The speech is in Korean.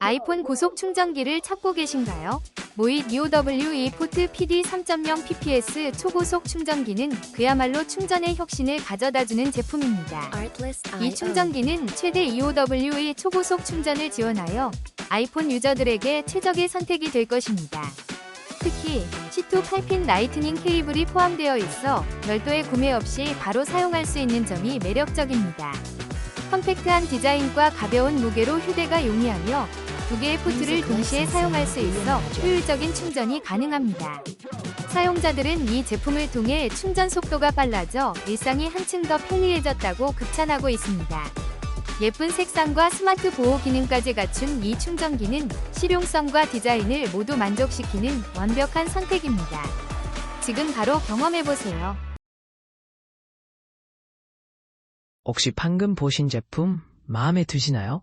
아이폰 고속 충전기를 찾고 계신가요? 모잇 UOW 포트 PD 3.0 PPS 초고속 충전기는 그야말로 충전의 혁신을 가져다주는 제품입니다. 이 충전기는 최대 EOW의 초고속 충전을 지원하여 아이폰 유저들에게 최적의 선택이 될 것입니다. 특히 C2 8핀 라이트닝 케이블이 포함되어 있어 별도의 구매 없이 바로 사용할 수 있는 점이 매력적입니다. 컴팩트한 디자인과 가벼운 무게로 휴대가 용이하며 두 개의 포트를 동시에 사용할 수 있어 효율적인 충전이 가능합니다. 사용자들은 이 제품을 통해 충전 속도가 빨라져 일상이 한층 더 편리해졌다고 극찬하고 있습니다. 예쁜 색상과 스마트 보호 기능까지 갖춘 이 충전기는 실용성과 디자인을 모두 만족시키는 완벽한 선택입니다. 지금 바로 경험해보세요. 혹시 방금 보신 제품 마음에 드시나요?